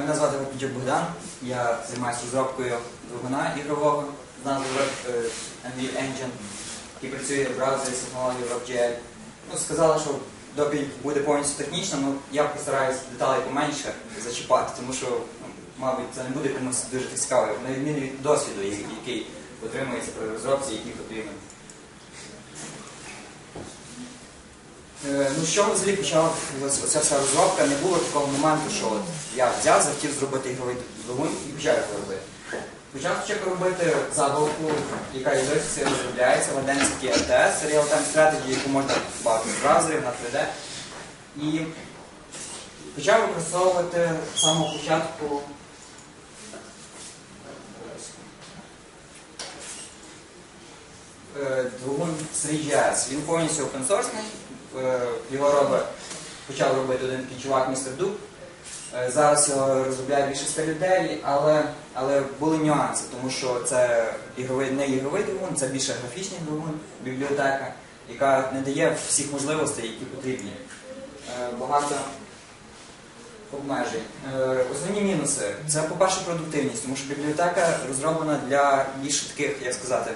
Мене звати Вапічук Богдан, я займаюся розробкою двигуна ігрового з назвою е, Engine, який працює в браузері з технологією WebGL. Ну, сказали, що доповідь буде повністю технічна, але я постараюсь деталей поменше зачіпати, тому що, ну, мабуть, це не буде комусь дуже цікаво, на відміну від досвіду, який отримується при розробці, який потрібен. Е, Ну, з чого взагалі почала оця вся розробка? Не було такого моменту, що от я взяв, захотів зробити ігровий двигун і почав його робити. Почав спочатку робити забавку, яка і досі розробляється в Adensity RTS, це Real-Time Strategy, яку можна бачити з браузерів на 3D. І почав використовувати з самого початку е, двигун 3GS. Він повністю опенсорсний, е, його робить, почав робити один такий чувак містер Дуб. Е, Зараз його розробляє більше 100 людей, але, але були нюанси, тому що це ігровий, не ігровий двигун, це більше графічний двигун, бібліотека, яка не дає всіх можливостей, які потрібні. Е, Багато обмежень. Е, Основні мінуси це, по-перше, продуктивність, тому що бібліотека розроблена для більш таких, як сказати,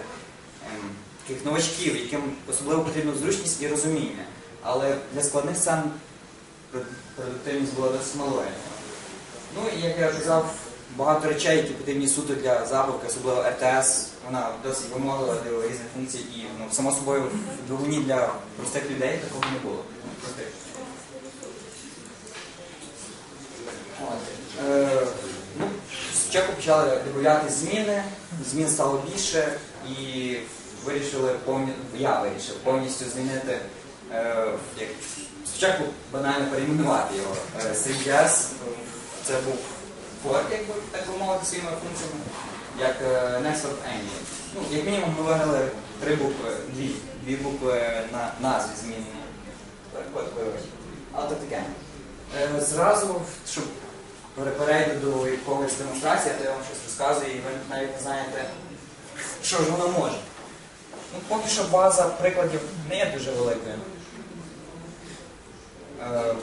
ем, таких новачків, яким особливо потрібна зручність і розуміння. Але для складних сцен продуктивність була досить малою. Ну і як я казав, багато речей, які потрібні суто для забавки, особливо RTS, вона досить вимоглива до різних функцій і ну, само собою в двигуні для простих людей такого не було. Простих. От. Е, ну, спочатку почали додати зміни, змін стало більше і вирішили я вирішив повністю змінити як... спочатку банально перейменувати його. Е, 3GS, це був якби так би мовити, своїми функціями, як е, Next of Engine. Ну, як мінімум ми виграли три букви, дві, дві букви на назві змінені. Але то таке. Е, Зразу, щоб пере- перейду до якогось демонстрації, то я вам щось розказую, і ви навіть не знаєте, що ж воно може. Поки що база прикладів не є дуже великою. Е,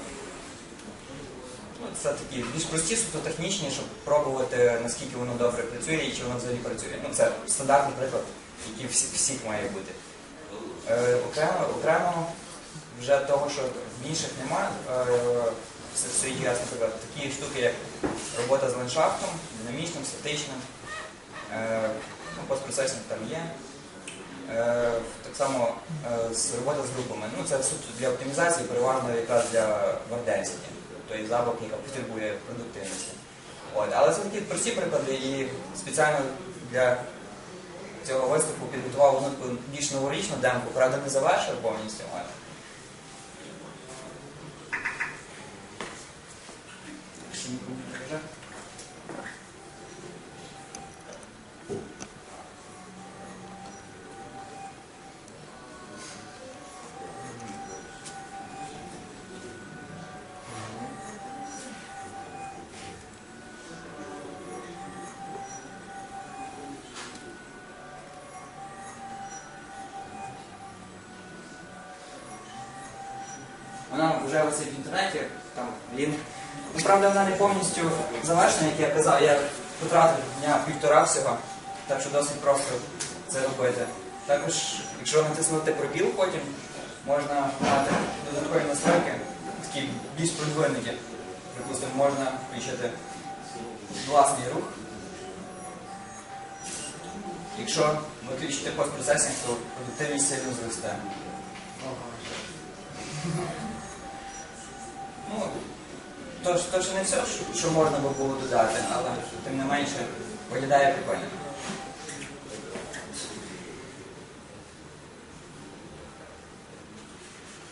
ну, Це такі більш прості, суто технічні, щоб пробувати, наскільки воно добре працює і чи воно взагалі працює. Ну, це стандартний приклад, який всі, всіх має бути. Е, окремо, окремо вже того, що в інших немає, е, в серед ЄС, наприклад, такі штуки, як робота з ландшафтом, динамічним, статичним, е, ну, постпроцесінг там є. Е, так само е, з робота з групами. Ну, це суто для оптимізації, переважно якраз для Wordensity, тобто забавки, яка потребує продуктивності. От. Але це такі прості приклади і спеціально для цього виступу підготував одну таку більш новорічну демку, правда не завершив повністю. От. Інтернеті, там. Ну, правда, вона не повністю завершена, як я казав, я потратив дня півтора всього, так що досить просто це робити. Також, якщо натиснути пробіл потім, можна мати додаткові настройки, такі більш продвинуті. Припустимо, можна включити власний рух. Якщо виключити постпроцесінг, то продуктивність сильно зросте. Ну, то, то ж не все, що- можна би було додати, але тим не менше виглядає прикольно.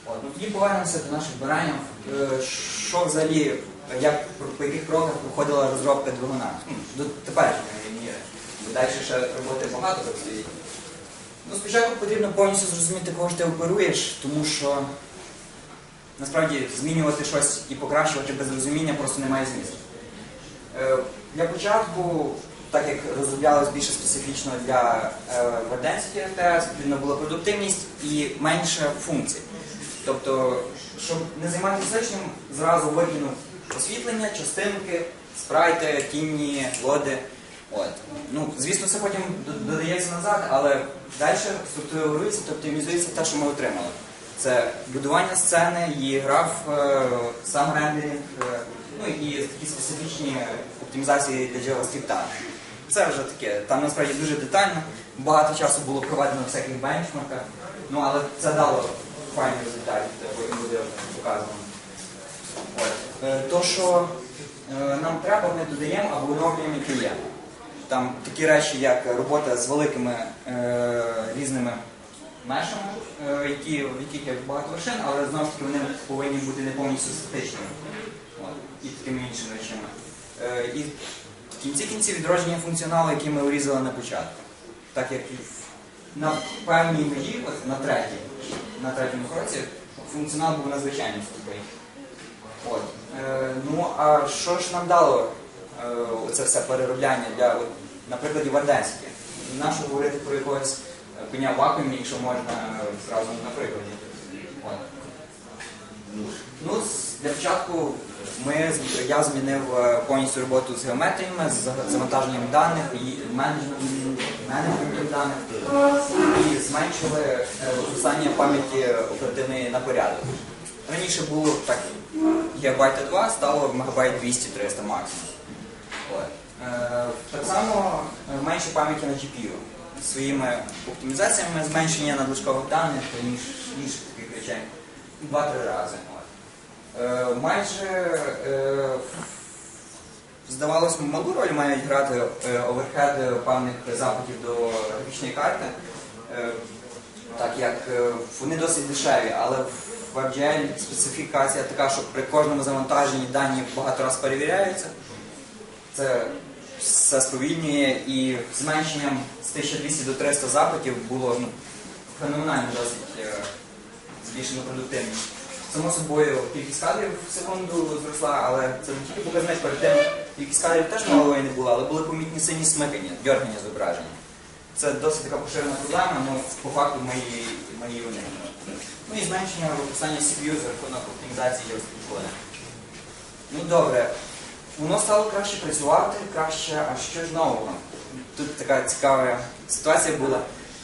От, ну, тоді повернемося до наших баранів. Е, Що взагалі, як, по яких кроках проходила розробка двигуна? Ну, До теперішньої міри. Бо далі ще роботи багато. Ну, спочатку потрібно повністю зрозуміти, кого ж ти оперуєш, тому що насправді змінювати щось і покращувати без розуміння просто немає змісту. Е, Для початку, так як розроблялось більше специфічно для е, Word Density потрібна була продуктивність і менше функцій. Тобто, щоб не займатися фізичним, зразу викинув освітлення, частинки, спрайти, тіні, лоди. От. Ну, звісно, це потім додається назад, але далі структурується оптимізується те, що ми отримали. Це будування сцени, її граф, е, сам рендеринг, е, ну і такі специфічні оптимізації для JavaScript. Це вже таке, там насправді дуже детально, багато часу було проведено всяких бенчмарках, ну але це дало файні результати, це потім буде показано. Е, То, що нам треба, ми додаємо або оновлюємо, яке є. Там такі речі, як робота з великими різними мешами, е, які, в яких є багато вершин, але знову ж таки вони повинні бути не повністю статичними. І такими іншими речами. Е, і в кінці кінці відродження функціоналу, який ми урізали на початку. Так як на певній межі, на третій, на третьому кроці, функціонал був надзвичайно скупий. От. Е, ну, а що ж нам дало е, оце все переробляння для, от, на прикладі Варденські? Нащо говорити про якогось коня в вакуумі, якщо можна зразу на прикладі? Ну, для початку ми, я змінив е, повністю роботу з геометріями, з завантаженням даних, менеджментом даних і зменшили е, використання пам'яті оперативної на порядок. Раніше було так гігабайта 2, стало мегабайт 200-300 максимум. Е, Так само менше пам'яті на GPU. Своїми оптимізаціями зменшення надлишкових даних ніж інших таких речей. Два-три рази. Е, Майже е, здавалось, малу роль мають грати е, оверхед певних запитів до графічної карти. Е, Так як е, вони досить дешеві, але в WebGL специфікація така, що при кожному завантаженні дані багато разів перевіряються. Це все сповільнює і зменшенням з 1200 до 300 запитів було ну, феноменально досить е, збільшено продуктивність. Само собою кількість кадрів в секунду зросла, але це не тільки показник перед тим, кількість кадрів теж малої не була, але були помітні сині смикання, дьоргання зображення. Це досить така поширена проблема, але по факту ми її, уникнули. Ну і зменшення використання CPU за рахунок оптимізації кода. Ну добре, воно стало краще працювати, краще, а що ж нового? Тут така цікава ситуація була.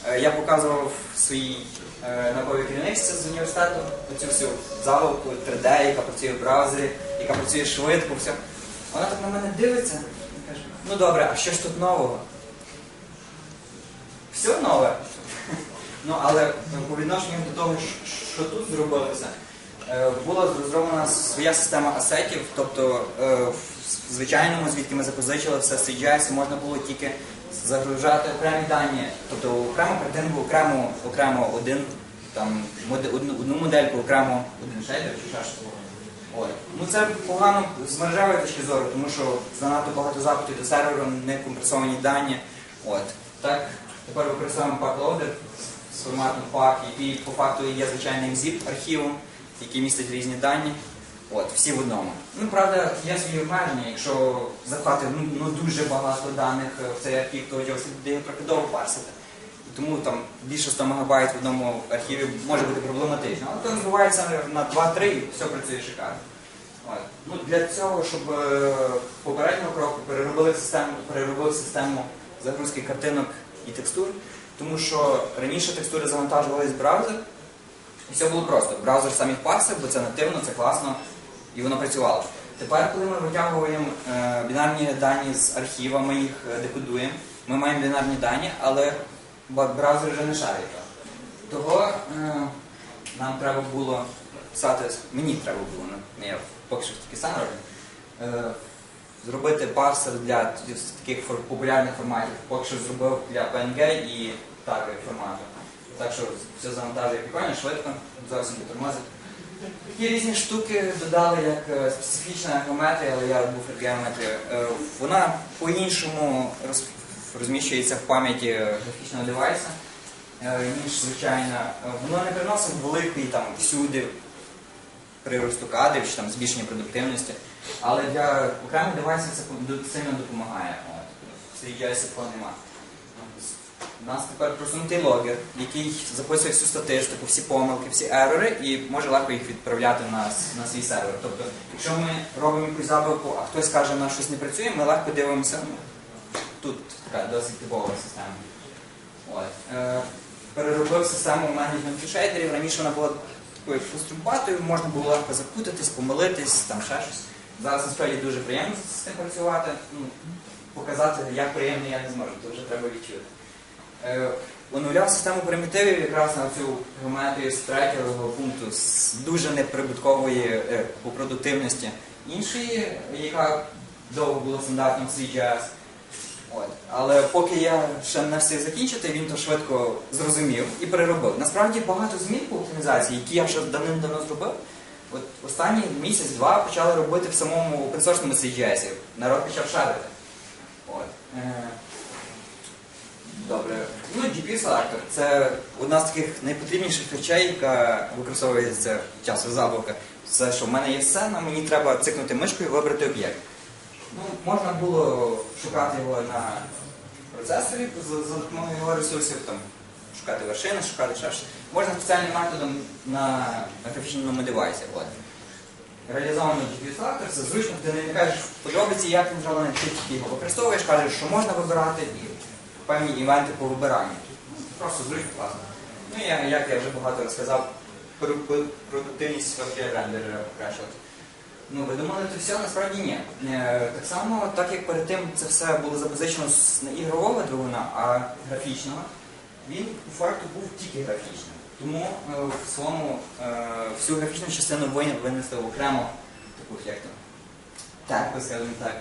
Е, Я показував своїй е, науковій керівниці з університету оцю всю заловку 3D, яка працює в браузері, яка працює швидко, все. Вона так на мене дивиться і каже, ну добре, а що ж тут нового? Все нове. Ну, але по відношенню до того, що- тут зробилося, е, була розроблена своя система асетів, тобто звичайному, звідки ми запозичили все з CGI, можна було тільки загружати окремі дані, тобто окрему картинку, окремо, окремо один, там, одну, модельку, окремо один шейдер чи щось. От. Ну це погано з мережевої точки зору, тому що занадто багато запитів до серверу, не компресовані дані. От. Так, тепер використовуємо packloader з форматом PAC, який по факту є звичайним zip архівом, який містить різні дані. От, всі в одному. Ну, правда, є свої обмеження, якщо запхати ну, ну, дуже багато даних в цей архів, то його буде трохи парсити. Тому там більше 100 МБ в одному архіві може бути проблематично. Але то розбивається на 2-3 і все працює шикарно. От. Ну, для цього, щоб е, попереднього кроку переробили систему, переробили систему загрузки картинок і текстур, тому що раніше текстури завантажувались в браузер, і все було просто. Браузер сам їх парсив, бо це нативно, це класно, і воно працювало. Тепер, коли ми витягуємо е, бінарні дані з архіва, ми їх е, декодуємо, ми маємо бінарні дані, але браузер вже не шарить. Того е, нам треба було писати, мені треба було, ну, не я поки що тільки сам роблю, зробити парсер для таких популярних форматів. Поки що зробив для PNG і таги формату. Так що все завантажує прикольно, швидко, зовсім не тормозить. Такі різні штуки додали, як е, специфічна геометрія, але я був геометрія. Е, Вона по-іншому розміщується в пам'яті графічного девайса, е, ніж звичайна. Е, Воно не приносить великий там всюди приросту кадрів чи там збільшення продуктивності, але для окремих девайсів це сильно допомагає. От. В CGI такого нема. У нас тепер просунутий логер, який записує всю статистику, всі помилки, всі ерори і може легко їх відправляти на, на свій сервер. Тобто, якщо ми робимо якусь забавку, а хтось каже, що щось не працює, ми легко дивимося. Ну, тут така досить типова система. От. Е, переробив систему менеджменту шейдерів. Раніше вона була такою пострумпатою, можна було легко запутатись, помилитись, там ще щось. Зараз насправді дуже приємно з цим працювати. Ну, показати, як приємно я не зможу, то вже треба відчути. Е, оновляв систему примітивів якраз на цю геометрію з третього пункту з дуже неприбуткової е, по продуктивності. Іншої, яка довго була стандартним в CGS. От. Але поки я ще не встиг закінчити, він то швидко зрозумів і переробив. Насправді багато змін по оптимізації, які я вже давним-давно зробив. От останні місяць-два почали робити в самому опенсорсному CGS. Народ почав шарити. От. Е, Добре. Ну, GPU-селектор це одна з таких найпотрібніших речей, яка використовується в часу забавка. Це що в мене є сцена, мені треба цикнути мишкою і вибрати об'єкт. Ну, можна було шукати його на процесорі за, допомогою його ресурсів, там, шукати вершини, шукати ще. Можна спеціальним методом на графічному девайсі. От. Реалізований GPU-селектор, це зручно, ти не кажеш в подробиці, як він зроблений, ти його використовуєш, кажеш, що можна вибирати, і певні івенти по вибиранню. Просто зручно класно. Ну, я, як я вже багато розказав, про, про продуктивність рендера покращувати. Ну, ви думали, це все? Насправді ні. Е, Так само, так як перед тим це все було запозичено з не ігрового двигуна, а графічного, він по факту був тільки графічним. Тому е, в своєму е, всю графічну частину вин- винесли окремо таку як там. Так, скажімо так.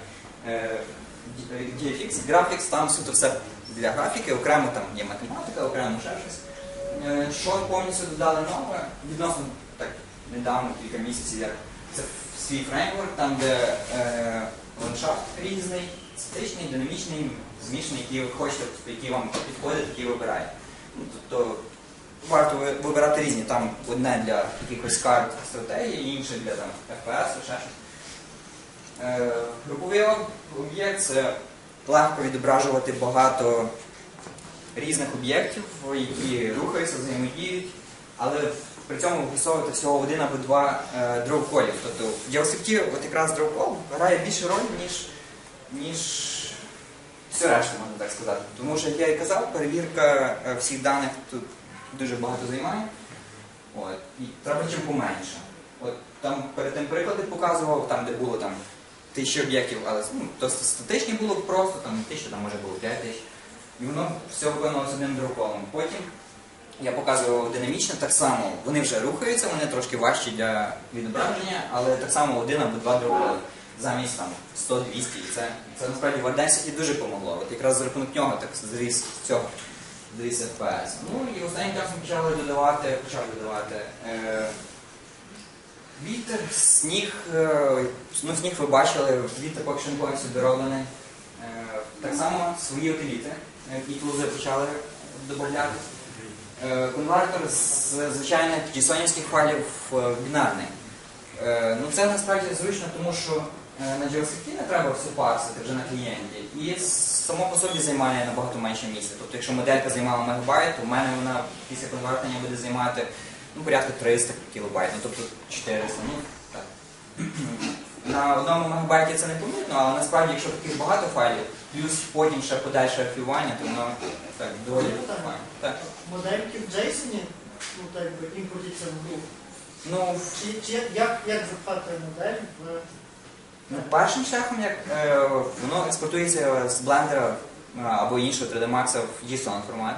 GFX, Graphics, там суто все для графіки, окремо там є математика, окремо ще щось. Е, Що повністю додали нове, відносно так недавно, кілька місяців, як це свій фреймворк, там де е, ландшафт різний, статичний, динамічний, змішаний, який ви хочете, який вам підходить, який вибираєте. Ну, тобто варто вибирати різні, там одне для якихось карт стратегії, інше для там, FPS, ще щось. Е, Груповий об'єкт це легко відображувати багато різних об'єктів, які рухаються, взаємодіють, але при цьому використовувати всього один або два е, дроу-колів. Тобто в JavaScript якраз дроу-кол грає більшу роль, ніж, ніж все решта, можна так сказати. Тому що, як я і казав, перевірка е, всіх даних тут дуже багато займає. От. І треба чим поменше. От там перед тим приклади показував, там де було там тисячі об'єктів, але ну, то статичні було просто, там тисяча, там може було 5 тисяч. І воно все виконувалося одним дроуколом. Потім я показував динамічно так само. Вони вже рухаються, вони трошки важчі для відображення, але так само один або два дроуколи. Замість там 100-200. І це, це насправді в Audacity дуже помогло. От якраз за рахунок нього так зріс цього зріс FPS. Ну і останнім часом почали додавати, почали додавати. Е, Вітер, сніг, е, ну сніг ви бачили, вітер повністю дороблений. Е, Так само свої утиліти, які тулзи почали додати. Е, Конвертер з звичайних JSON-івських файлів бінарний. Ну це насправді зручно, тому що на JavaScript не треба все парсити вже на клієнті. І само по собі займає набагато менше місця. Тобто, якщо моделька займала мегабайт, у мене вона після конвертення буде займати ну, порядка 300 кілобайт, ну тобто 400. Ну, так. На одному мегабайті це не помітно, але насправді, якщо таких багато файлів, плюс потім ще подальше архівування, то воно так доволі файно. Так. Модельки в JSON, ну так би імпортуються в гру. Ну, Чи, чи як, як запхати модель в Ну, першим шляхом, як е, воно експортується з блендера е, або іншого 3D Max в JSON формат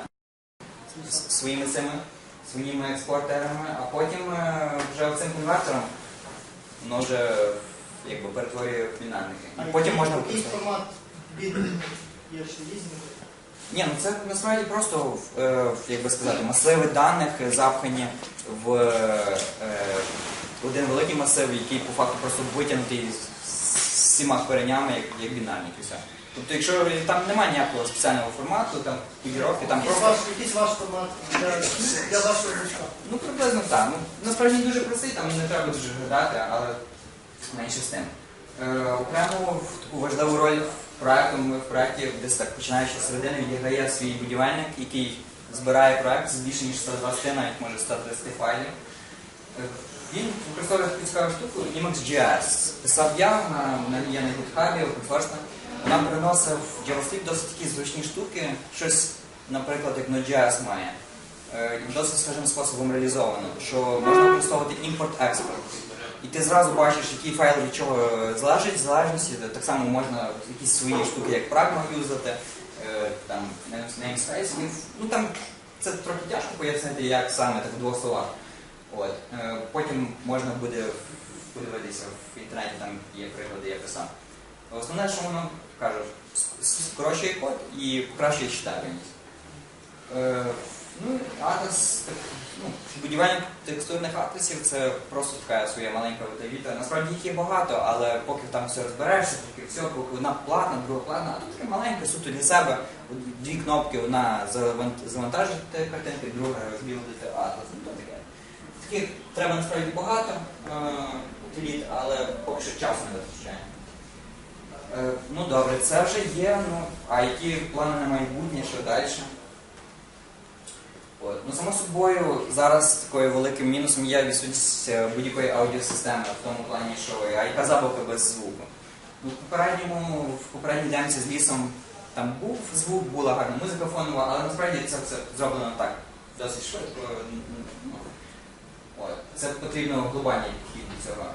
своїми цими своїми експортерами, а потім е, вже цим конвертером воно вже якби перетворює в бінарники. а потім можна який формат бін є ще різні. Ні, ну це насправді просто е, як би сказати, масиви даних запхані в е, один великий масив, який по факту просто витягнутий з з всіма коренями, як, як бінарник і все. Тобто, якщо там немає ніякого спеціального формату, там кодіровки, там просто. якийсь ваш формат для, для вашого движка. Ну, приблизно так. Ну, насправді він дуже простий, там не треба дуже гадати, але менше з тим. Е, окремо в таку важливу роль проектом ми в проєкті десь так починаючи з середини відіграє свій будівельник, який збирає проект з більше ніж 120, навіть може 130 файлів. Е, Він використовує таку цікаву штуку Emacs.js. Писав я, вона є на GitHub, open source. Вона приносив JavaScript досить такі зручні штуки, щось, наприклад, як Node.js має. Е, Досить схожим способом реалізовано, що можна використовувати імпорт-експорт. І ти зразу бачиш, який файл від чого залежить, в залежності, так само можна якісь свої штуки, як прагма юзати, е, там namespace. Ну там це трохи тяжко пояснити, як саме так в двох словах. От. Е, Потім можна буде подивитися в інтернеті, там є приклади, я писав. Основне, що воно кажу, с- с- скорочує код і покращує читабельність. Е, Ну, атлас, ну, будівельник текстурних атласів це просто така своя маленька видавіта. Насправді їх є багато, але поки там все розберешся, поки все, поки одна платна, друга платна, а тут така маленька, суто для себе. Дві кнопки, одна завантажити картинки, друга розбілдити атлас. Ну, таке. Таких треба насправді багато е, але поки що часу не вистачає. Е, ну добре, це вже є. Ну, а які плани на майбутнє, що далі? От. Ну, само собою, зараз такою великим мінусом є відсутність е, будь-якої аудіосистеми, в тому плані, що а яка забавка без звуку. Ну, в попередньому, в попередній демці з лісом там був звук, була гарна музика фонова, але насправді це все зроблено так, досить швидко. Ну. Це потрібно глобальний підхід до цього.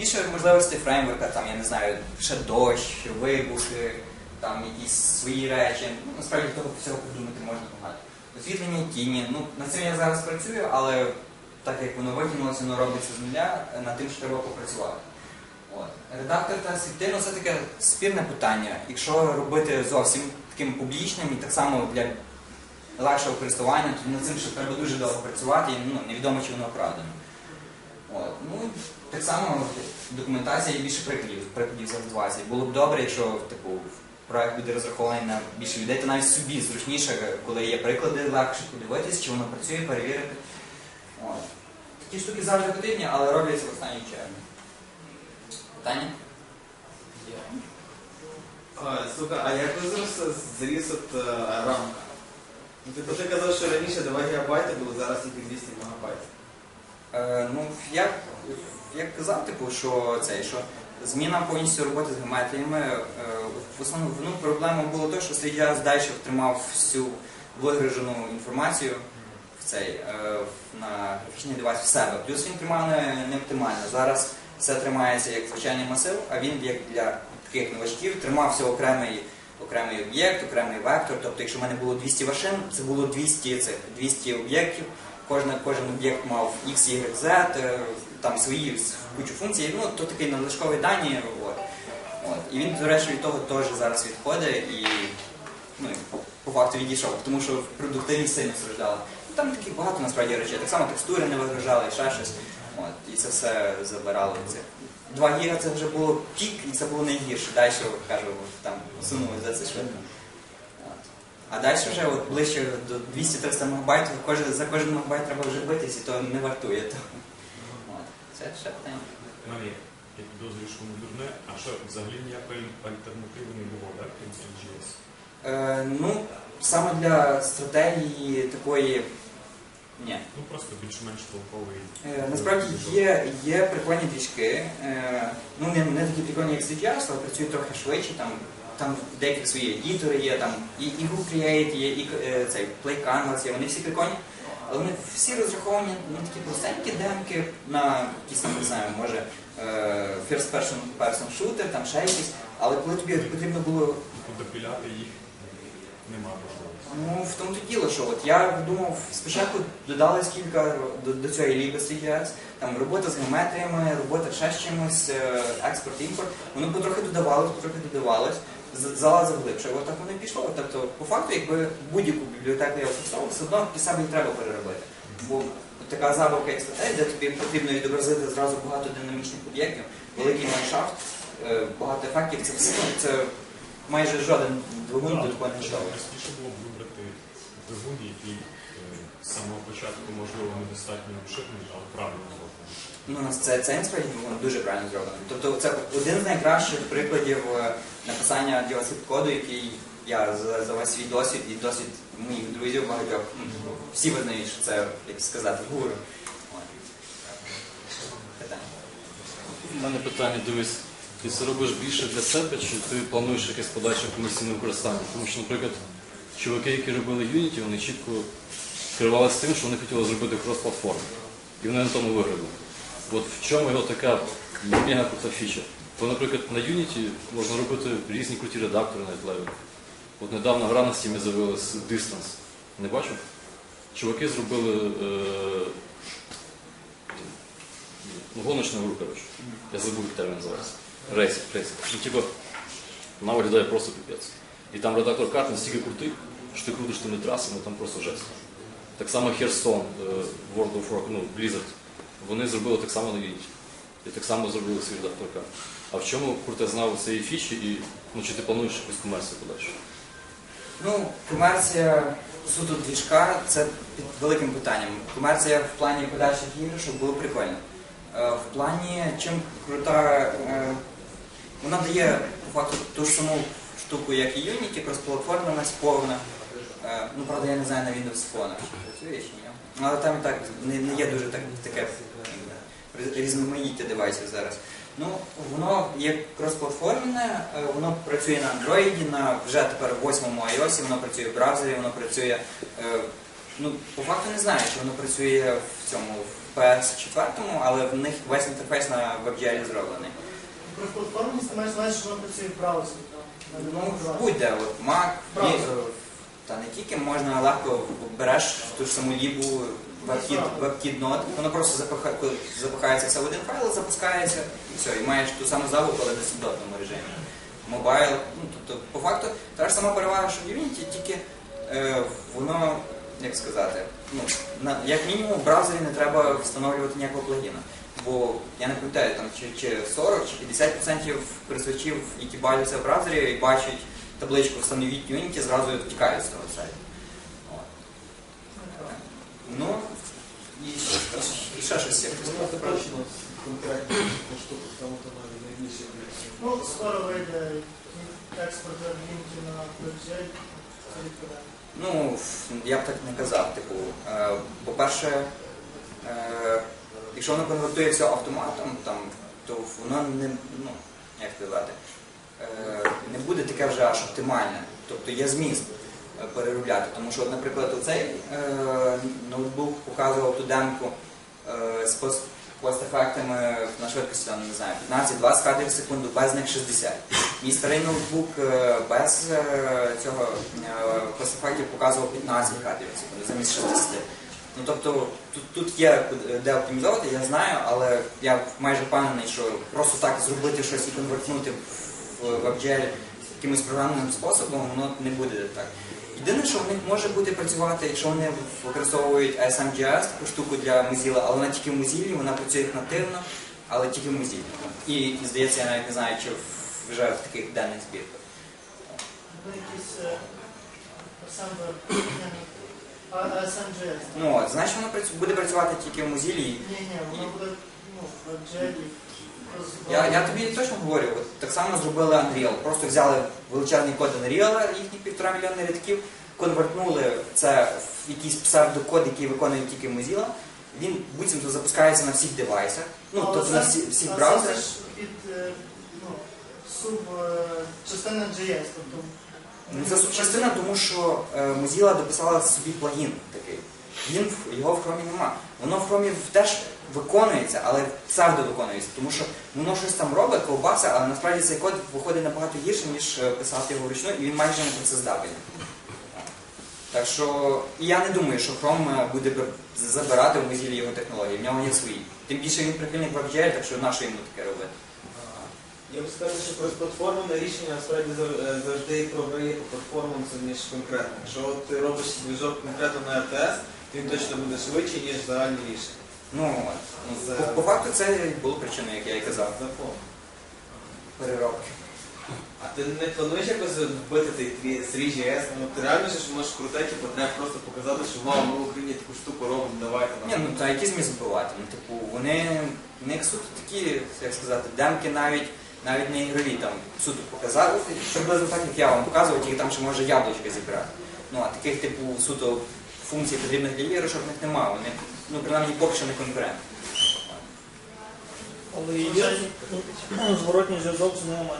Більше можливостей фреймворка, там, я не знаю, ще дощ, вибухи, там якісь свої речі. Ну, насправді того всього придумати можна багато. Освітлення тіні. Ну, над цим я зараз працюю, але так як воно викинулося, воно робиться з нуля, над тим що треба попрацювати. От. Редактор та світлину це таке спірне питання. Якщо робити зовсім таким публічним і так само для легшого користування, то над цим ще треба дуже довго працювати, і ну, невідомо, чи воно оправдано. От. Ну, так само документація і більше прикладів, прикладів за 20. Було б добре, якщо типу, проект буде розрахований на більше людей, то навіть собі зручніше, коли є приклади, легше подивитись, чи воно працює, перевірити. От. Такі штуки завжди потрібні, але робляться в останній черзі. Питання? А, слухай, а як ви зараз зріс от е, рамка? Типу, ти казав, що раніше 2 гігабайти було, зараз тільки 200 мегабайт. Е, ну, я, я казав, типу, що це, що зміна повністю роботи з геометріями, е, в основному ну, проблема була те, що StreetJS далі тримав всю вигружену інформацію в цей, е, на графічний девайс в себе. Плюс він тримав не, не оптимально. Зараз все тримається як звичайний масив, а він як для таких новачків тримався окремий, окремий об'єкт, окремий вектор. Тобто, якщо в мене було 200 машин, це було 200, цих, 200 об'єктів. Кожна, кожен об'єкт мав X, Y, Z, там свої кучу функцій, ну то такий надлишкові дані. От. От. І він, до речі, від того теж зараз відходить і ну, по факту відійшов, тому що продуктивність сильно страждала. Ну, там таких багато насправді речей. Так само текстури не вигружали, і ще щось. От. І це все забирало. Це. 2 гіга це вже було пік, і це було найгірше. Далі, кажу, там сунули за це швидко. А далі вже от ближче до 200-300 МБ, кожен, за кожен мегабайт треба вже битись, і то не вартує того. Це питання. Навіть я підозрюю, що воно дурне, а що взагалі ніякої альтернативи не було, так, крім? Е, ну, саме для стратегії такої. Ні. Ну просто більш-менш толковий. Е, Насправді є, є прикольні двіжки. Е, ну не, не такі прикольні, як CGS, але працюють трохи швидше. Там, там деякі свої едітори є, там і, і Google Create, є, і е, цей Play Canvas є, вони всі прикольні. Але вони всі розраховані на такі простенькі демки, на якісь, не знаю, може е, first person, person shooter, там ще якісь. Але коли тобі потрібно було допіляти їх нема можливості. Ну, в тому то діло, що от я думав, спочатку додали кілька до, до цієї ліби CGS, там робота з геометріями, робота ще з чимось, е, експорт, імпорт, воно потрохи додавалось, потрохи додавалось, залазив глибше. От так воно і пішло. Тобто, по факту, якби будь-яку бібліотеку я використовував, все одно під себе її треба переробити. Бо така забавка як статей, де тобі потрібно відобразити зразу багато динамічних об'єктів, великий ландшафт, е, багато ефектів, це все це майже жоден двигун до такого не йшов. Простіше було б вибрати двигун, який е, з самого початку, можливо, недостатньо обширний, але правильно зроблений. Ну, у це, насправді воно дуже правильно зроблено. Тобто це один з найкращих прикладів е, написання JavaScript коду, який я за, за весь свій досвід і досвід моїх друзів багатьох. ну, Всі визнають, що це, як сказати, гуру. У мене питання, дивись, ти це робиш більше для себе, чи ти плануєш якесь подальше комерційне використання? Тому що, наприклад, чуваки, які робили Unity, вони чітко керувалися тим, що вони хотіли зробити крос-платформу. І вони на тому виграли. От в чому його така мега крута фіча? Бо, наприклад, на Unity можна робити різні круті редактори навіть левел. От недавно гра на стімі з'явилась Distance. Не бачив? Чуваки зробили е, ну, гоночну гру, коротше. Я забув, як термін називається. Рейсинг, рейсинг. Ну, типу, вона виглядає просто піпець. І там редактор карт настільки крутий, що ти крутиш тими трасами, там просто жесть. Так само е, World of Warcraft, ну, Blizzard. Вони зробили так само на Unity. І так само зробили свій редактор карт. А в чому крутизна у цієї фічі і ну, чи ти плануєш якусь комерцію подальше? Ну, комерція суто двіжка це під великим питанням. Комерція в плані подальших іграшок було прикольно. Е, В плані чим крута, е, вона дає по факту ту ж саму штуку, як і Unity, кросплатформеність повна. Е, Ну, правда, я не знаю на Windows Phone, чи працює чи ні. Але там і так не, не є дуже так, таке якби, різноманіття девайсів зараз. Ну, воно є кросплатформене, е, воно працює на Android, на вже тепер восьмому iOS, воно працює в браузері, воно працює. е, Ну, по факту не знаю, чи воно працює в цьому в PS4, але в них весь інтерфейс на WebGL зроблений. Про ти маєш знаєш, що вона працює в браузері. Ну, будь-де, от Mac, Браузер. є, е, та не тільки можна легко береш ту ж саму лібу Node, воно просто запиха- запихається все в один файл, запускається і все, і маєш ту саму залу, але в десктопному режимі. Мобайл, ну тобто, по факту, та ж сама перевага, що в Unity, тільки е, воно, як сказати, ну, на, як мінімум в браузері не треба встановлювати ніякого плагіна. Бо я не пам'ятаю, там чи, чи 40 чи 50% користувачів, які бачаться в браузері і бачать табличку встановіть Unity, зразу втікають з того сайту. Ну, і, ще щось є. Ну, точно конкретно. Ну, скоро вийде експорт Unity на WebGL. Ну, я б так не казав. Типу, е, по-перше, е, якщо воно конвертує все автоматом, там, то воно не, ну, як сказати, не буде таке вже аж оптимальне. Тобто є зміст е, переробляти. Тому що, наприклад, оцей е, ноутбук показував ту демку е, з пост- постефектами на швидкості, там, не знаю, 15-20 кадрів в секунду, без них 60. Мій старий ноутбук без цього постефектів показував 15 кадрів в секунду замість 60. Ну тобто тут, тут є де оптимізовувати, я знаю, але я майже впевнений, що просто так зробити щось і конвертнути в WebGL якимось програмним способом, воно не буде так. Єдине, що в них може бути працювати, якщо вони використовують SMGS, таку штуку для Mozilla, але вона тільки в Mozilla, вона працює нативно, але тільки в Mozilla. І, і здається, я навіть не знаю, чи вже в таких денних збірках. Якийсь е? Ну, от, значить, працю- буде працювати тільки в Mozilla. Ні, ні, воно буде ну, в WebGL. Я, я тобі точно говорю, от так само зробили Unreal. Просто взяли величезний код Unreal, їхні півтора мільйони рядків, конвертнули це в якийсь псевдокод, який виконує тільки Mozilla. Він буцімто запускається на всіх девайсах, ну тобто це- на всі, всіх браузерах. Це ж під ну, суб е, JS, тобто Ну, це субчастина, тому що е, Mozilla дописала собі плагін такий. Він його в Chrome нема. Воно в Chrome теж виконується, але псевдо виконується, тому що воно щось там робить, ковбаса, але насправді цей код виходить набагато гірше, ніж е, писати його вручну, і він майже не працездатний. Так що і я не думаю, що Chrome е, буде забирати в Mozilla його технології, в нього є свої. Тим більше він прихильник WebGL, так що на йому таке робити? Я б сказав, що кросплатформене рішення насправді е, завжди програє по перформансу, ніж конкретно. Якщо ти робиш движок конкретно на RTS, він точно буде швидший, ніж загальні рішення. Ну, от. Це- по, по факту це і було причиною, як я і казав. Переробки. А ти не плануєш якось вбити цей твій 3GS? Ну ти реально ж можеш круте, типу, треба просто показати, що вау, ми в Україні таку штуку робимо, давайте Ні, нам. ну та які зміст збивати? Ну, типу, вони в них суто такі, як сказати, демки навіть навіть не ігрові там суто показати, щоб результат, як я вам показував, тільки там ще може яблучка зібрати. Ну а таких типу суто функцій потрібних для іграшок в них немає. Вони, ну принаймні поки що не конкурент. Але є ну, зворотній зв'язок з ними.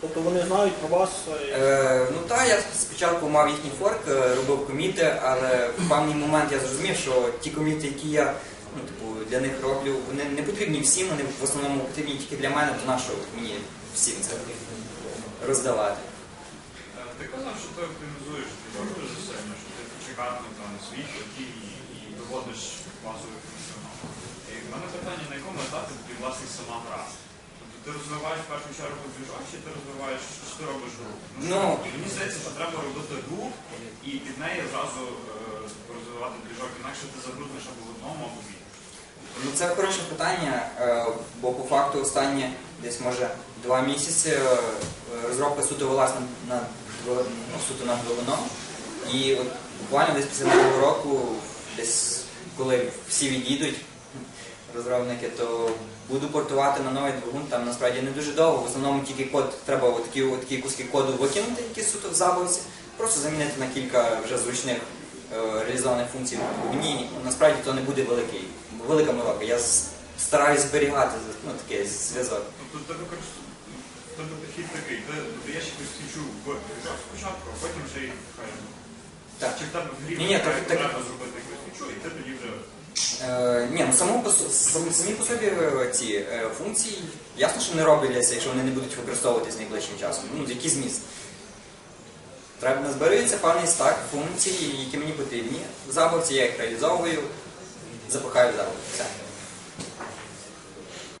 Тобто вони знають про вас. Е, ну так, я спочатку мав їхній форк, е, робив коміти, але в певний момент я зрозумів, що ті коміти, які я ну, типу, для них роблю, вони не потрібні всім, вони в основному потрібні тільки для мене, то на що мені всім це роздавати. Е, Ти казав, що ти оптимізуєш підробку за себе, що ти чекатно там свій і, і доводиш базовий функціонал. І в мене питання, на якому етапі тобі власне сама гра? Тобто ти розвиваєш в першу чергу двіжок, чи ти розвиваєш, чи ти робиш гру? Ну, що, мені здається, що треба робити гру і під неї одразу е, розвивати двіжок, інакше ти забрудниш або в одному, або в іншому. Ну це хороше питання, е, бо по факту останні десь може два місяці е, розробка суто велась двигун- ну, суто над двигуном. І от буквально десь після нового року, коли всі відійдуть розробники, то буду портувати на новий двигун, там насправді не дуже довго. В основному тільки код треба отакі, отакі куски коду викинути, які суто в забавці, просто замінити на кілька вже зручних е, реалізованих функцій в двигуні. Ну, Насправді то не буде великий, велика морока. Я стараюсь зберігати ну, такий зв'язок. Тобто в підхід такий, ти додаєш якусь фічу в двіжок спочатку, а потім вже їх хай. Так. Чи там тебе в грі Ні, ні, так- так- зробити і ти тоді вже Е, ні, ну само по сам- самі по собі е, ці е, функції, ясно, що не робляться, якщо вони не будуть використовуватись найближчим часом. Ну, який зміст? Треба назбирується певний стак функцій, які мені потрібні. В забавці я їх реалізовую, запихаю в забавку. Все.